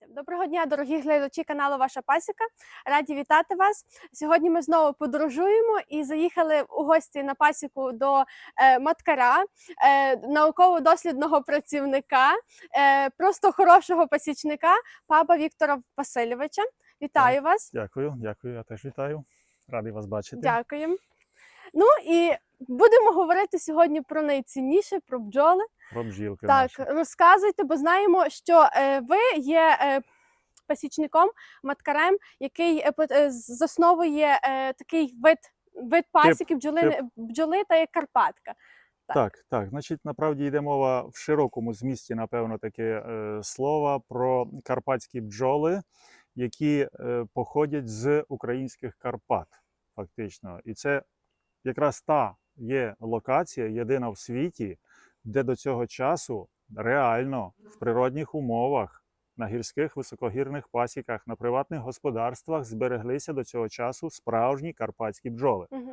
Давайте. Доброго дня, дорогі глядачі каналу Ваша Пасіка. Раді вітати вас. Сьогодні ми знову подорожуємо і заїхали у гості на пасіку до е, маткара, е, науково-дослідного працівника, е, просто хорошого пасічника, папа Віктора Васильовича. Вітаю вас. Дякую, дякую. Я теж вітаю. Радий вас бачити. Дякуємо. Ну і будемо говорити сьогодні про найцінніше, про бджоли. Про бджілки. Так, наші. розказуйте, бо знаємо, що е, ви є е, пасічником, маткарем, який е, засновує е, такий вид, вид пасіки бджоли, тип. бджоли та як Карпатка. Так, так. Значить, направді йде мова в широкому змісті, напевно, таке е, слово про карпатські бджоли, які е, походять з українських Карпат, фактично. І це якраз та є локація, єдина в світі, де до цього часу реально в природних умовах. На гірських високогірних пасіках, на приватних господарствах збереглися до цього часу справжні карпатські бджоли. Угу.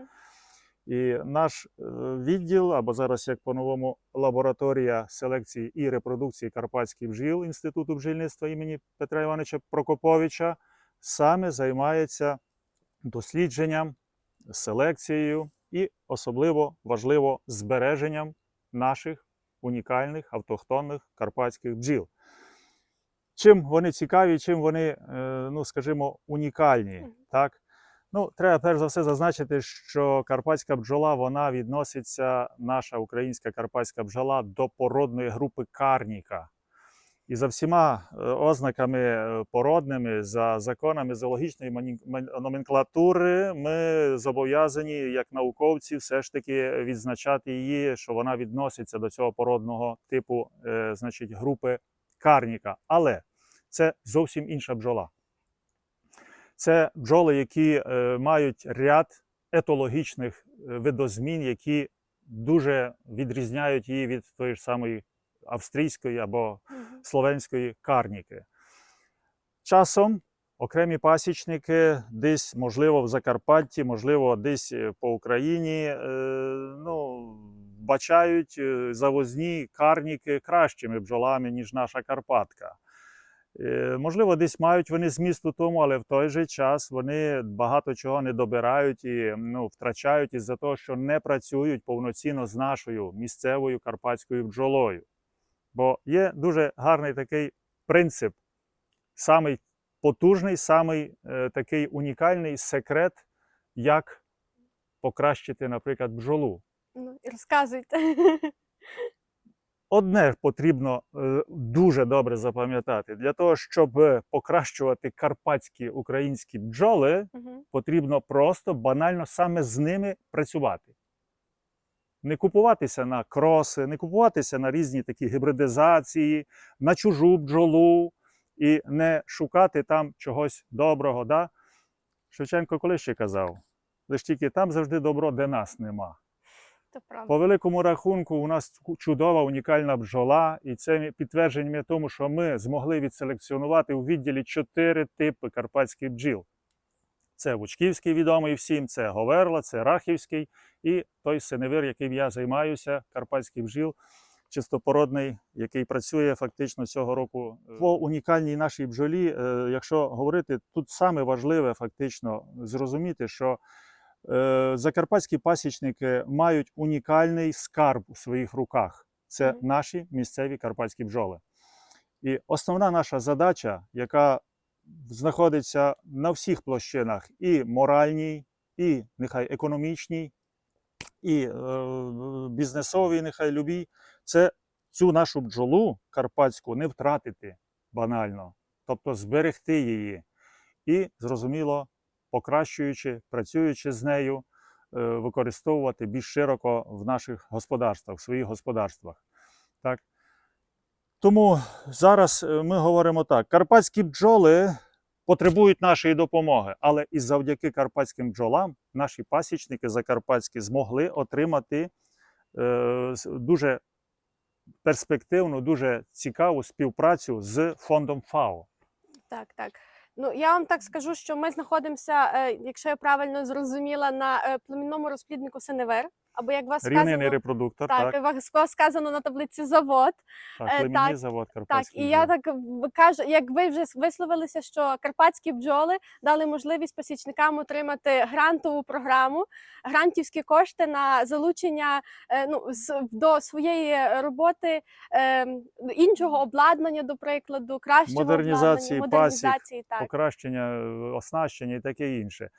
І наш е, відділ, або зараз як по-новому лабораторія селекції і репродукції карпатських бджіл Інституту бджільництва імені Петра Івановича Прокоповича, саме займається дослідженням, селекцією і особливо важливо збереженням наших унікальних автохтонних карпатських бджіл. Чим вони цікаві, чим вони, е, ну скажімо, унікальні, так? Ну, треба перш за все зазначити, що карпатська бджола вона відноситься, наша українська карпатська бджола, до породної групи карніка. І за всіма е, ознаками е, породними, за законами зоологічної номенклатури, ми зобов'язані, як науковці, все ж таки відзначати її, що вона відноситься до цього породного типу, е, значить, групи карніка. Але це зовсім інша бджола. Це бджоли, які мають ряд етологічних видозмін, які дуже відрізняють її від тої ж самої австрійської або словенської карніки. Часом окремі пасічники десь, можливо, в Закарпатті, можливо, десь е, по Україні, е, ну, бачають е, завозні карніки кращими бджолами, ніж наша Карпатка. Можливо, десь мають вони зміст у тому, але в той же час вони багато чого не добирають і ну, втрачають із-за того, що не працюють повноцінно з нашою місцевою карпатською бджолою. Бо є дуже гарний такий принцип, самий потужний, самий е, такий унікальний секрет, як покращити, наприклад, бджолу. Ну, і розказуйте. Одне потрібно е, дуже добре запам'ятати: для того, щоб покращувати карпатські українські бджоли, Мгм. потрібно просто банально саме з ними працювати. Не купуватися на кроси, не купуватися на різні такі гібридизації, на чужу бджолу і не шукати там чогось доброго. Да? Шевченко коли ще казав? Лиш тільки там завжди добро, де нас нема. Це правда. По великому рахунку, у нас чудова унікальна бджола, і це підтвердження тому, що ми змогли відселекціонувати у відділі чотири типи карпатських бджіл. Це Вучківський відомий всім, це Говерла, це Рахівський і той синевир, яким я займаюся, карпатський бджіл, чистопородний, який працює фактично цього року. По унікальній нашій бджолі, е, якщо говорити, тут саме важливе фактично зрозуміти, що е, закарпатські пасічники мають унікальний скарб у своїх руках. Це наші місцеві карпатські бджоли. І основна наша задача, яка знаходиться на всіх площинах, і моральній, і нехай економічній, і е, бізнесовій, нехай любій, це цю нашу бджолу карпатську не втратити банально, тобто зберегти її і, зрозуміло, покращуючи, працюючи з нею, е, використовувати більш широко в наших господарствах, в своїх господарствах. Так? Тому зараз е, ми говоримо так: карпатські бджоли потребують нашої допомоги, але і завдяки карпатським бджолам наші пасічники закарпатські змогли отримати е, дуже перспективну, дуже цікаву співпрацю з фондом ФАО. Так, так. Ну, я вам так скажу, що ми знаходимося, е, якщо я правильно зрозуміла, на е, племінному розпліднику Синевер. Або як у вас Рівнений сказано, репродуктор, так, так, як у вас сказано на таблиці завод. так, е, племінний так, завод Так, Карпатський. і я так в- кажу, як ви вже висловилися, що карпатські бджоли дали можливість посічникам отримати грантову програму, грантівські кошти на залучення е, ну, з- до своєї роботи е, іншого обладнання, до прикладу, кращого Модернізації обладнання, пасік, модернізації. Так. покращення е, оснащення і таке інше.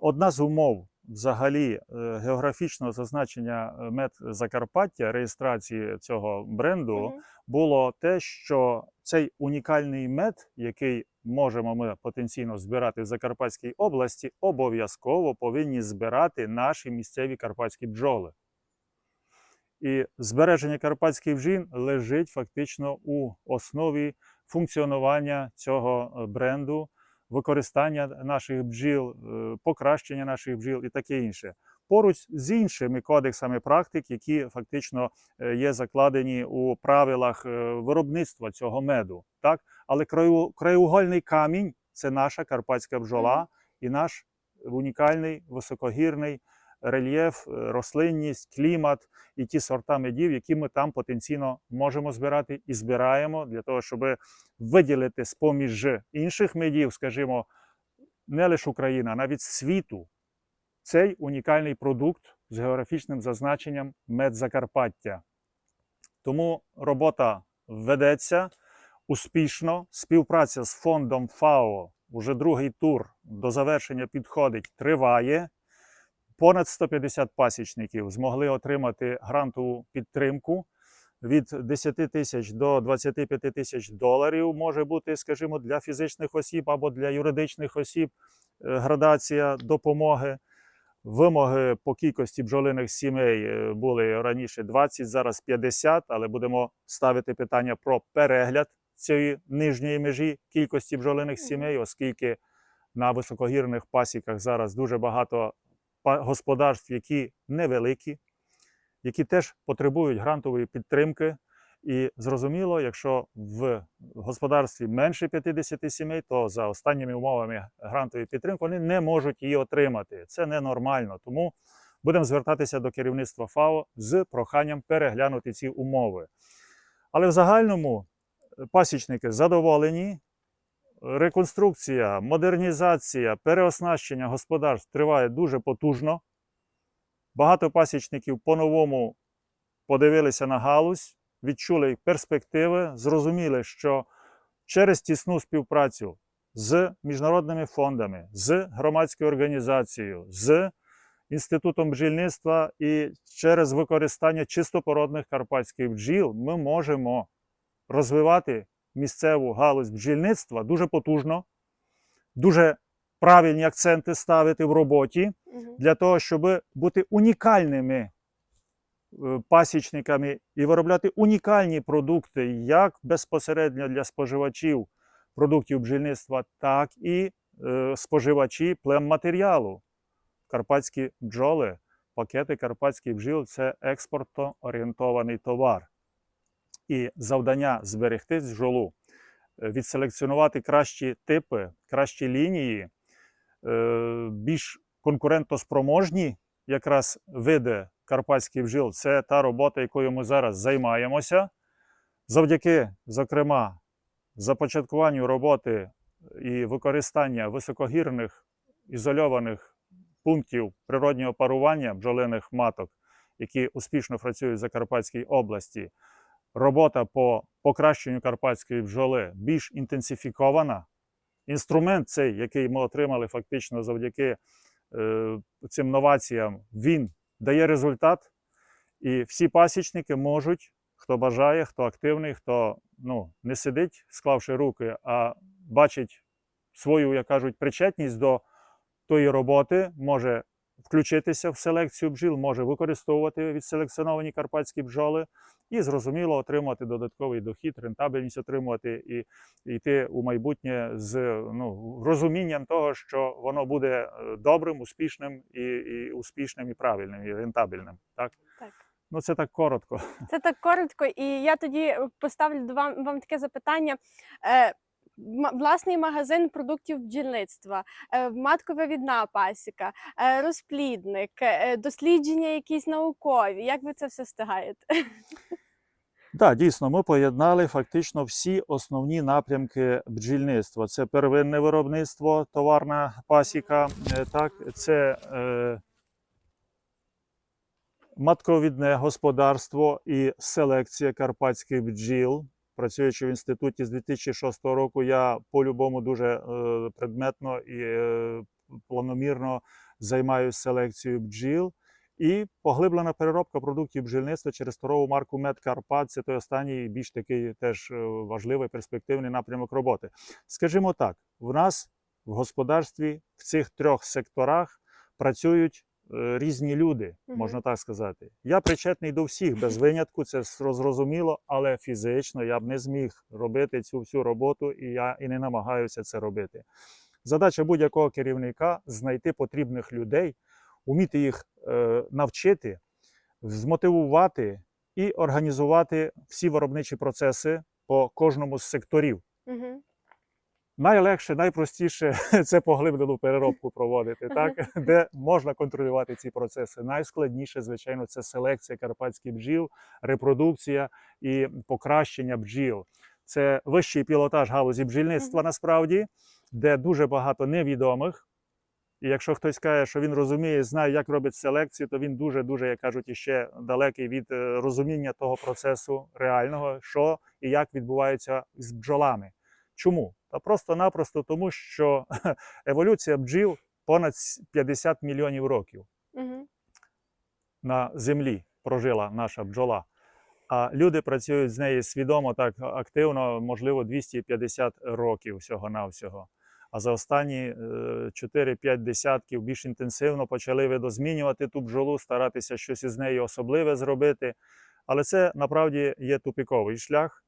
Одна з умов взагалі е, географічного зазначення е, мед Закарпаття, реєстрації цього бренду, було те, що цей унікальний мед, який можемо ми потенційно збирати в Закарпатській області, обов'язково повинні збирати наші місцеві карпатські бджоли. І збереження карпатських бджіл лежить фактично у основі функціонування цього е, бренду, використання наших бджіл, е, покращення наших бджіл і таке інше. Поруч з іншими кодексами практик, які фактично е, є закладені у правилах е, виробництва цього меду. Так? Але краєугольний камінь це наша карпатська бджола і наш унікальний високогірний рельєф, е, рослинність, клімат і ті сорта медів, які ми там потенційно можемо збирати і збираємо для того, щоб виділити з-поміж інших медів, скажімо, не лише Україна, а навіть світу, цей унікальний продукт з географічним зазначенням мед Закарпаття. Тому робота ведеться успішно. Співпраця з фондом ФАО, уже другий тур до завершення підходить, триває. Понад 150 пасічників змогли отримати грантову підтримку від 10 тисяч до 25 тисяч доларів. Може бути, скажімо, для фізичних осіб або для юридичних осіб е, градація допомоги. Вимоги по кількості бджолиних сімей е, були раніше 20, зараз 50, але будемо ставити питання про перегляд цієї нижньої межі кількості бджолиних сімей, оскільки на високогірних пасіках зараз дуже багато господарств, які невеликі, які теж потребують грантової підтримки. І зрозуміло, якщо в господарстві менше 50 сімей, то за останніми умовами грантової підтримки вони не можуть її отримати. Це ненормально. Тому будемо звертатися до керівництва ФАО з проханням переглянути ці умови. Але в загальному е, пасічники задоволені. Реконструкція, модернізація, переоснащення господарств триває дуже потужно. Багато пасічників по-новому подивилися на галузь, відчули перспективи, зрозуміли, що через тісну співпрацю з міжнародними фондами, з громадською організацією, з інститутом бджільництва і через використання чистопородних карпатських бджіл ми можемо розвивати місцеву галузь бджільництва дуже потужно, дуже правильні акценти ставити в роботі для того, щоб бути унікальними е, пасічниками і виробляти унікальні продукти як безпосередньо для споживачів продуктів бджільництва, так і е, споживачі племматеріалу. Карпатські бджоли, пакети карпатських бджіл це експортно-орієнтований товар. І завдання зберегти бджолу, відселекціонувати кращі типи, кращі лінії, е, більш конкурентоспроможні якраз види карпатських бджіл. Це та робота, якою ми зараз займаємося. Завдяки, зокрема, започаткуванню роботи і використання високогірних ізольованих пунктів природнього парування бджолиних маток, які успішно працюють в Закарпатській області. Робота по покращенню карпатської бджоли більш інтенсифікована. Інструмент цей, який ми отримали фактично завдяки е, цим новаціям, він дає результат. І всі пасічники можуть, хто бажає, хто активний, хто ну, не сидить, склавши руки, а бачить свою, як кажуть, причетність до тої роботи, може включитися в селекцію бджіл, може використовувати відселекціоновані карпатські бджоли і зрозуміло отримувати додатковий дохід, рентабельність отримувати і, йти у майбутнє з ну, розумінням того, що воно буде е, добрим, успішним і, і успішним, і правильним, і рентабельним. Так? Так. Ну, це так коротко. Це так коротко, і я тоді поставлю до вам, вам таке запитання. Е, власний магазин продуктів бджільництва, е, матковивідна пасіка, е, розплідник, е, дослідження якісь наукові. Як ви це все встигаєте? Так, дійсно, ми поєднали фактично всі основні напрямки бджільництва. Це первинне виробництво, товарна пасіка, так, це е, матковідне господарство і селекція карпатських бджіл. Працюючи в інституті з 2006 року, я по-любому дуже е, предметно і е, планомірно займаюся селекцією бджіл. І поглиблена переробка продуктів бджільництва через торгову марку Медкарпат. Це той останній більш такий теж е, важливий перспективний напрямок роботи. Скажімо так, в нас в господарстві в цих трьох секторах працюють різні люди, можна так сказати. Я причетний до всіх без винятку, це зрозуміло, але фізично я б не зміг робити цю всю роботу, і я і не намагаюся це робити. Задача будь-якого керівника знайти потрібних людей, уміти їх е, навчити, змотивувати і організувати всі виробничі процеси по кожному з секторів. Угу. Найлегше, найпростіше це поглиблену переробку проводити, так де можна контролювати ці процеси. Найскладніше, звичайно, це селекція карпатських бджіл, репродукція і покращення бджіл. Це вищий пілотаж галузі бджільництва насправді, де дуже багато невідомих. І якщо хтось каже, що він розуміє, знає, як робить селекцію, то він дуже, дуже, як кажуть, іще далекий від е, розуміння того процесу реального, що і як відбувається з бджолами. Чому? Та просто-напросто тому, що еволюція бджіл понад 50 мільйонів років Угу. на землі прожила наша бджола. А люди працюють з нею свідомо так активно, можливо, 250 років всього-навсього. А за останні е, 4-5 десятків більш інтенсивно почали видозмінювати ту бджолу, старатися щось із нею особливе зробити. Але це направді є тупіковий шлях,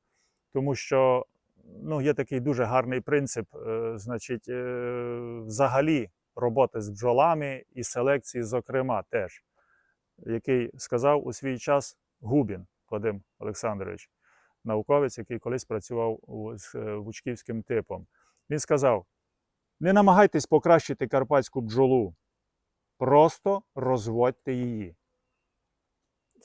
тому що ну, є такий дуже гарний принцип, е, значить, е, взагалі роботи з бджолами і селекції, зокрема, теж, який сказав у свій час Губін Вадим Олександрович, науковець, який колись працював з е, вучківським типом. Він сказав: не намагайтесь покращити карпатську бджолу, просто розводьте її.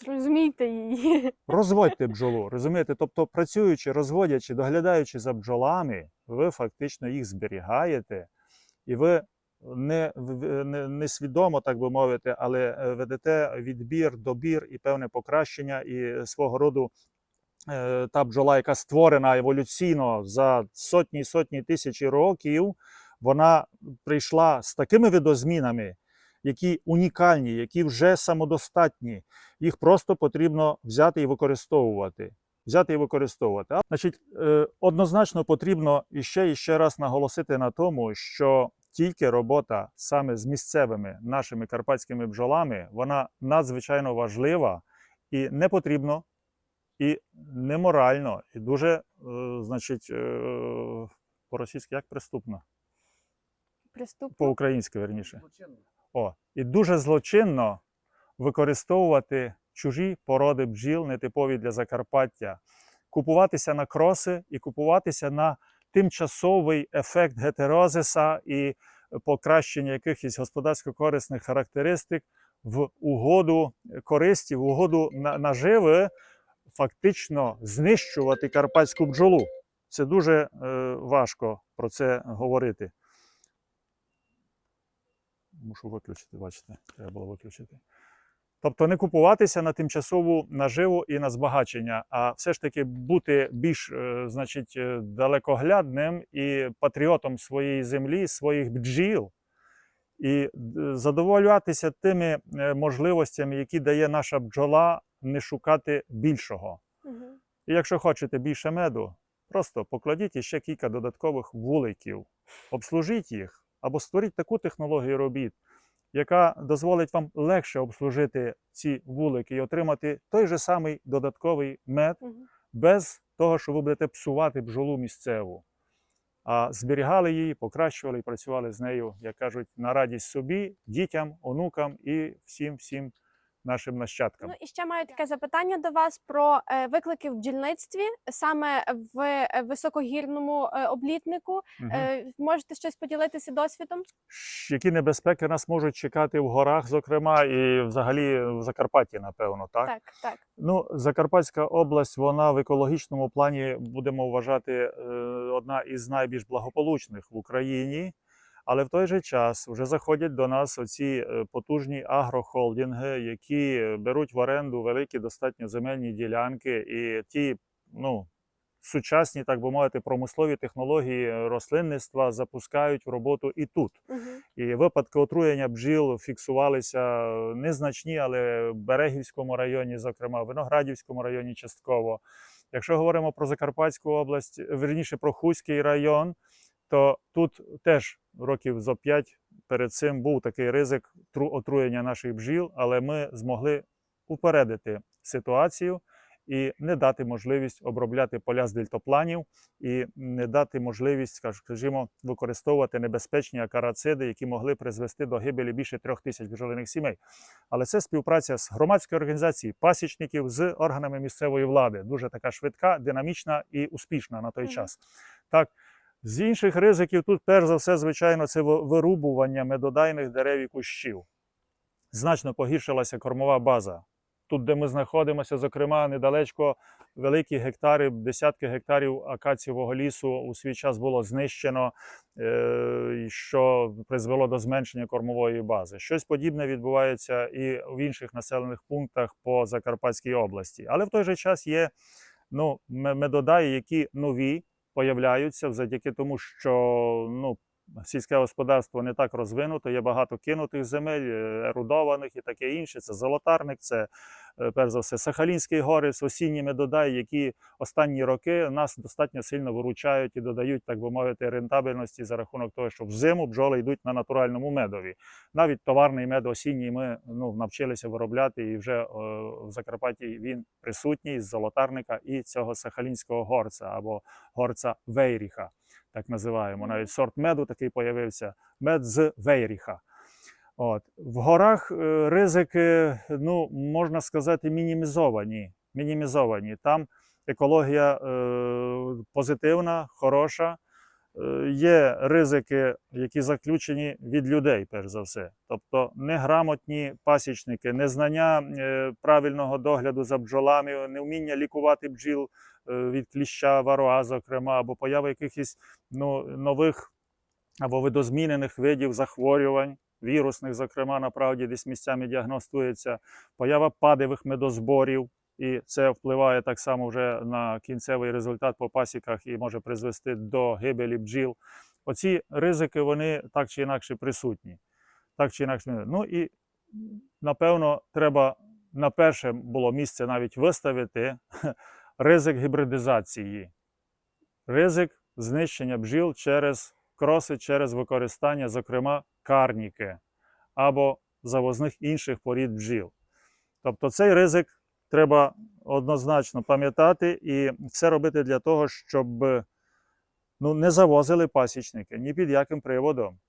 Зрозумійте її. Розводьте бджолу, розумієте? Тобто, працюючи, розводячи, доглядаючи за бджолами, ви фактично їх зберігаєте, і ви не, не, не свідомо, так би мовити, але е, ведете відбір, добір і певне покращення, і свого роду е, та бджола, яка створена еволюційно за сотні сотні тисячі років, вона прийшла з такими видозмінами, які унікальні, які вже самодостатні їх просто потрібно взяти і використовувати. Взяти і використовувати. А, Значить, е, однозначно потрібно іще і ще раз наголосити на тому, що тільки робота саме з місцевими нашими карпатськими бджолами, вона надзвичайно важлива і не потрібно, і неморально, і дуже, е, значить, е, по-російськи як преступно, Приступно. по-українськи верніше. О, і дуже злочинно використовувати чужі породи бджіл, нетипові для Закарпаття, купуватися на кроси і купуватися на тимчасовий ефект гетерозиса і покращення якихось господарсько-корисних характеристик в угоду користі, в угоду на- наживи, фактично знищувати карпатську бджолу. Це дуже е, важко про це говорити. Мушу виключити, бачите, треба було виключити. Тобто не купуватися на тимчасову наживу і на збагачення, а все ж таки бути більш е, значить, е, далекоглядним і патріотом своєї землі, своїх бджіл, і е, задоволюватися тими можливостями, які дає наша бджола, не шукати більшого. Угу. І якщо хочете більше меду, просто покладіть іще кілька додаткових вуликів, обслужіть їх або створіть таку технологію робіт, яка дозволить вам легше обслужити ці вулики і отримати той же самий додатковий мед Угу. без того, що ви будете псувати бджолу місцеву. А зберігали її, покращували і працювали з нею, як кажуть, на радість собі, дітям, онукам і всім всім нашим нащадкам. Ну і ще маю таке запитання до вас про е, виклики в бджільництві, саме в е, високогірному е, облітнику. Е, можете щось поділитися досвідом? Які небезпеки нас можуть чекати в горах, зокрема, і взагалі в Закарпатті, напевно, так? Так, так. Ну, Закарпатська область, вона в екологічному плані будемо вважати е, одна із найбільш благополучних в Україні. Але в той же час вже заходять до нас оці е, потужні агрохолдинги, які беруть в оренду великі достатньо земельні ділянки, і ті, ну. Сучасні, так би мовити, промислові технології рослинництва запускають в роботу і тут. Угу. І випадки отруєння бджіл фіксувалися незначні, але в Берегівському районі, зокрема, в Виноградівському районі частково. Якщо говоримо про Закарпатську область, верніше про Хуський район, то тут теж років зо п'ять перед цим був такий ризик отруєння наших бджіл, але ми змогли упередити ситуацію і не дати можливість обробляти поля з дельтопланів і не дати можливість, скажімо, використовувати небезпечні акарациди, які могли призвести до гибелі більше трьох тисяч бджолиних сімей. Але це співпраця з громадською організацією пасічників з органами місцевої влади, дуже така швидка, динамічна і успішна на той час. Так. З інших ризиків тут, перш за все, звичайно, це вирубування медодайних дерев і кущів. Значно погіршилася кормова база. Тут, де ми знаходимося, зокрема, недалечко великі гектари, десятки гектарів акацієвого лісу у свій час було знищено, е, що призвело до зменшення кормової бази. Щось подібне відбувається і в інших населених пунктах по Закарпатській області. Але в той же час є ну, медодаї, які нові появляються завдяки тому, що ну, сільське господарство не так розвинуто, є багато кинутих земель, е, ерудованих і таке інше. Це золотарник, це е, перш за все Сахалінський горець, осінні медодаї, які останні роки нас достатньо сильно виручають і додають, так би мовити, рентабельності за рахунок того, що взиму бджоли йдуть на натуральному медові. Навіть товарний мед осінній ми ну, навчилися виробляти, і вже е, в Закарпатті він присутній з золотарника і цього сахалінського горця або горця Вейріха, так називаємо. Навіть сорт меду такий появився мед з Вейріха. От. В горах е, ризики, ну, можна сказати, мінімізовані. мінімізовані. Там екологія е, позитивна, хороша. Е, Є ризики, які заключені від людей, перш за все. Тобто неграмотні пасічники, незнання е, правильного догляду за бджолами, невміння лікувати бджіл е, від кліща, вароа, зокрема, або поява якихось ну, нових або видозмінених видів захворювань, вірусних, зокрема, направді десь місцями діагностується, поява падевих медозборів, і це впливає так само вже на кінцевий результат по пасіках і може призвести до гибелі бджіл. Оці ризики вони так чи інакше присутні. Так чи інакше. Ну і напевно, треба на перше було місце навіть виставити ризик гібридизації, ризик знищення бджіл через кроси, через використання, зокрема, карніки або завозних інших порід бджіл. Тобто цей ризик треба однозначно пам'ятати і все робити для того, щоб ну, не завозили пасічники ні під яким приводом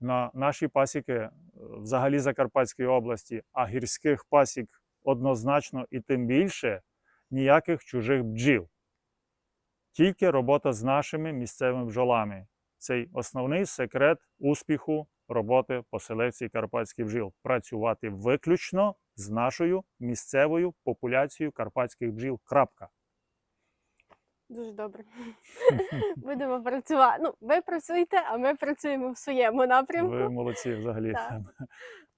на наші пасіки е, взагалі Закарпатської області, а гірських пасік однозначно і тим більше ніяких чужих бджіл. Тільки робота з нашими місцевими бджолами. Цей основний секрет успіху роботи по селекції карпатських бджіл. Працювати виключно з нашою місцевою популяцією карпатських бджіл. Крапка. Дуже добре. Будемо працювати. Ну, ви працюєте, а ми працюємо в своєму напрямку. Ви молодці взагалі. Так.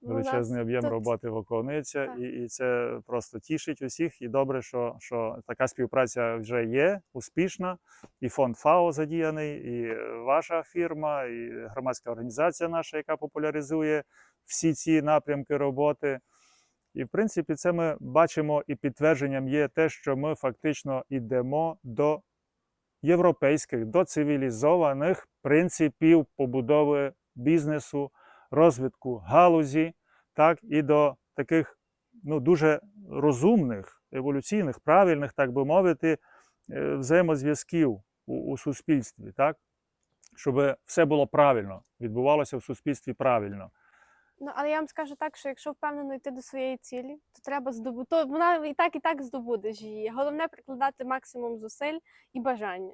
Величезний об'єм роботи виконується, Так. і, і це просто тішить усіх. І добре, що, що така співпраця вже є успішна. І фонд ФАО задіяний, і ваша фірма, і громадська організація наша, яка популяризує всі ці напрямки роботи. І в принципі, це ми бачимо, і підтвердженням є те, що ми фактично йдемо до європейських, до цивілізованих принципів побудови бізнесу, розвитку галузі, так і до таких ну, дуже розумних, еволюційних, правильних, так би мовити, е, взаємозв'язків у, у суспільстві, так? щоб все було правильно, відбувалося в суспільстві правильно. Ну, але я вам скажу так, що якщо впевнено йти до своєї цілі, то треба здобути. То вона і так, і так здобудеш її. Головне прикладати максимум зусиль і бажання.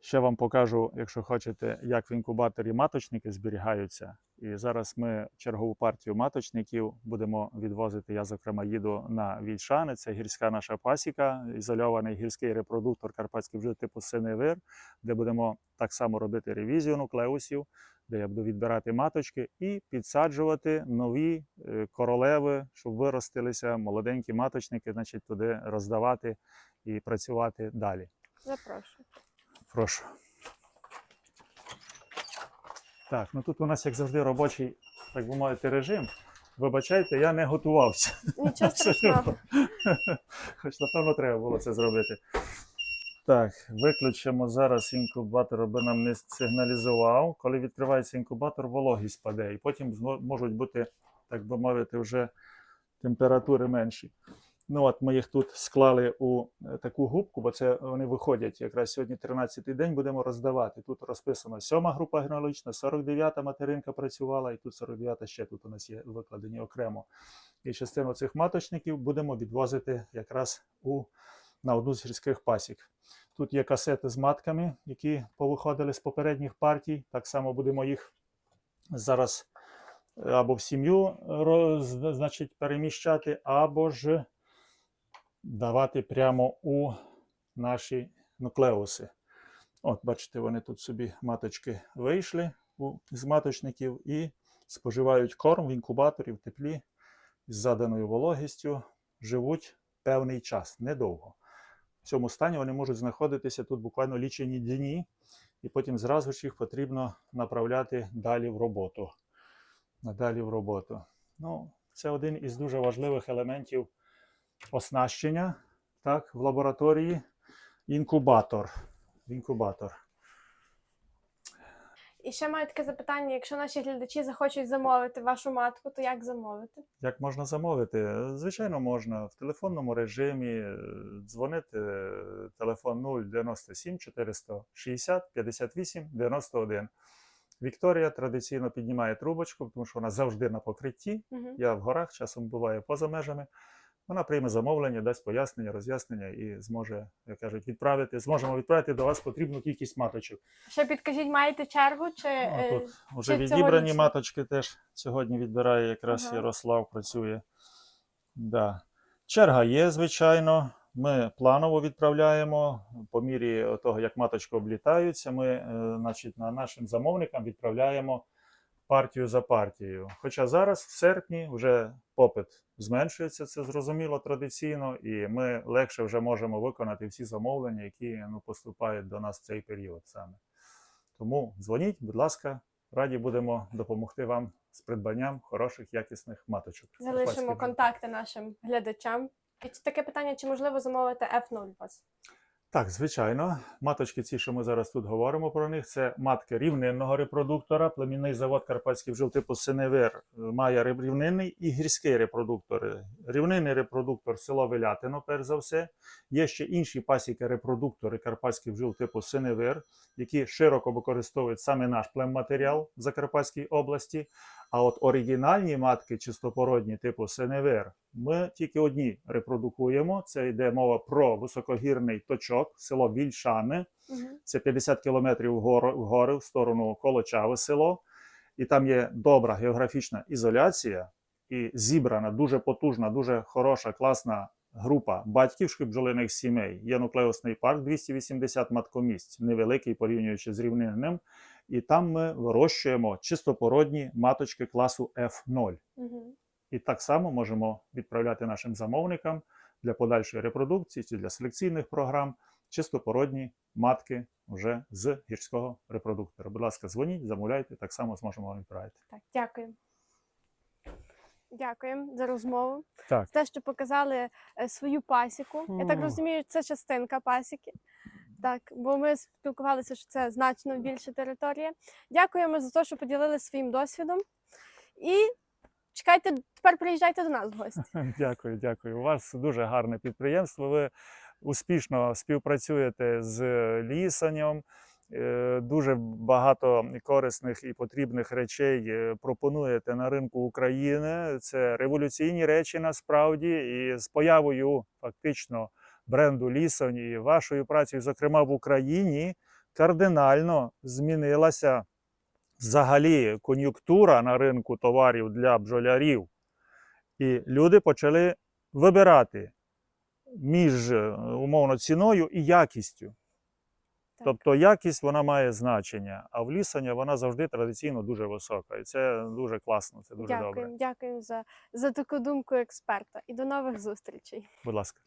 Ще вам покажу, якщо хочете, як в інкубаторі маточники зберігаються. І зараз ми чергову партію маточників будемо відвозити. Я, зокрема, їду на Вільшани. Це гірська наша пасіка, ізольований гірський репродуктор карпатський вже типу синевир, де будемо так само робити ревізію нуклеусів, де я буду відбирати маточки і підсаджувати нові е, королеви, щоб виростилися молоденькі маточники, значить, туди роздавати і працювати далі. Запрошую. Прошу. Так, ну тут у нас, як завжди, робочий, так би мовити, режим. Вибачайте, я не готувався. Нічого страшного. Хоч, напевно, треба було це зробити. Так, виключимо зараз інкубатор, аби нам не сигналізував. Коли відкривається інкубатор, вологість паде. І потім можуть бути, так би мовити, вже температури менші. Ну от ми їх тут склали у е, таку губку, бо це вони виходять. Якраз сьогодні 13-й день будемо роздавати. Тут розписано сьома група генеалогічна, 49-та материнка працювала, і тут 49-та ще тут у нас є викладені окремо. І частину цих маточників будемо відвозити якраз у, на одну з гірських пасік. Тут є касети з матками, які повиходили з попередніх партій. Так само будемо їх зараз е, або в сім'ю переміщати, або ж давати прямо у наші нуклеуси. От, бачите, вони тут собі маточки вийшли з маточників і споживають корм в інкубаторі в теплі з заданою вологістю, живуть певний час, недовго. В цьому стані вони можуть знаходитися тут буквально лічені дні, і потім зразу ж їх потрібно направляти далі в роботу. Надалі в роботу. Ну, це один із дуже важливих елементів оснащення так, в лабораторії. Інкубатор. Інкубатор. І ще маю таке запитання: якщо наші глядачі захочуть замовити вашу матку, то як замовити? Як можна замовити? Звичайно, можна в телефонному режимі е, дзвонити е, телефон 097 460 58 91. Вікторія традиційно піднімає трубочку, тому що вона завжди на покритті. Угу. Я в горах, часом буває поза межами. Вона прийме замовлення, дасть пояснення, роз'яснення і зможе, як кажуть, відправити. Зможемо відправити до вас потрібну кількість маточок. Ще підкажіть, маєте чергу чи Ну, а е, тут вже відібрані цьогорічно? маточки теж сьогодні відбирає якраз Ага. Ярослав працює. Да. Черга є, звичайно. Ми планово відправляємо по мірі того, як маточки облітаються. Ми, е, значить, на нашим замовникам відправляємо партію за партією. Хоча зараз, в серпні, вже попит зменшується, це зрозуміло традиційно, і ми легше вже можемо виконати всі замовлення, які ну, поступають до нас в цей період саме. Тому дзвоніть, будь ласка, раді будемо допомогти вам з придбанням хороших якісних маточок. залишимо контакти нашим глядачам? І таке питання, чи можливо замовити F0 у вас? Так, звичайно, маточки, ці, що ми зараз тут говоримо про них, це матки рівнинного репродуктора. Племінний завод Карпатський бджіл типу Синевир має рib- рівнинний і гірський репродуктори. Рівнинний репродуктор село Велятино, перш за все. Є ще інші пасіки репродуктори Карпатських бджіл типу Синевир, які широко використовують саме наш племматеріал в Закарпатській області. А от оригінальні матки чистопородні типу Сеневер, ми тільки одні репродукуємо. Це йде мова про високогірний точок, село Більшани. Угу. Це 50 кілометрів вгору, вгору в сторону Колочаве село. І там є добра географічна ізоляція і зібрана дуже потужна, дуже хороша, класна група батьківських бджолиних сімей. Є нуклеусний парк 280 маткомісць, невеликий порівнюючи з рівнинним. І там ми вирощуємо чистопородні маточки класу F0. Угу. І так само можемо відправляти нашим замовникам для подальшої репродукції чи для селекційних програм чистопородні матки вже з гірського репродуктора. Будь ласка, дзвоніть, замовляйте, так само зможемо відправити. Так, дякую. Дякуємо за розмову. Так. За те, що показали е, свою пасіку. Я так розумію, це частинка пасіки. Так, бо ми спілкувалися, що це значно більша територія. Дякуємо за те, що поділилися своїм досвідом. І чекайте, тепер приїжджайте до нас в гості. Дякую, дякую. У вас дуже гарне підприємство. Ви успішно співпрацюєте з лісанням, дуже багато корисних і потрібних речей е, пропонуєте на ринку України. Це революційні речі насправді, і з появою фактично бренду Лісонь і вашою працею, зокрема в Україні, кардинально змінилася взагалі кон'юнктура на ринку товарів для бджолярів. І люди почали вибирати між е, умовно ціною і якістю. Тобто якість вона має значення, а в лісання вона завжди традиційно дуже висока. І це дуже класно, це дуже добре. Дякую, дякую за, за таку думку експерта і до нових зустрічей. Будь ласка.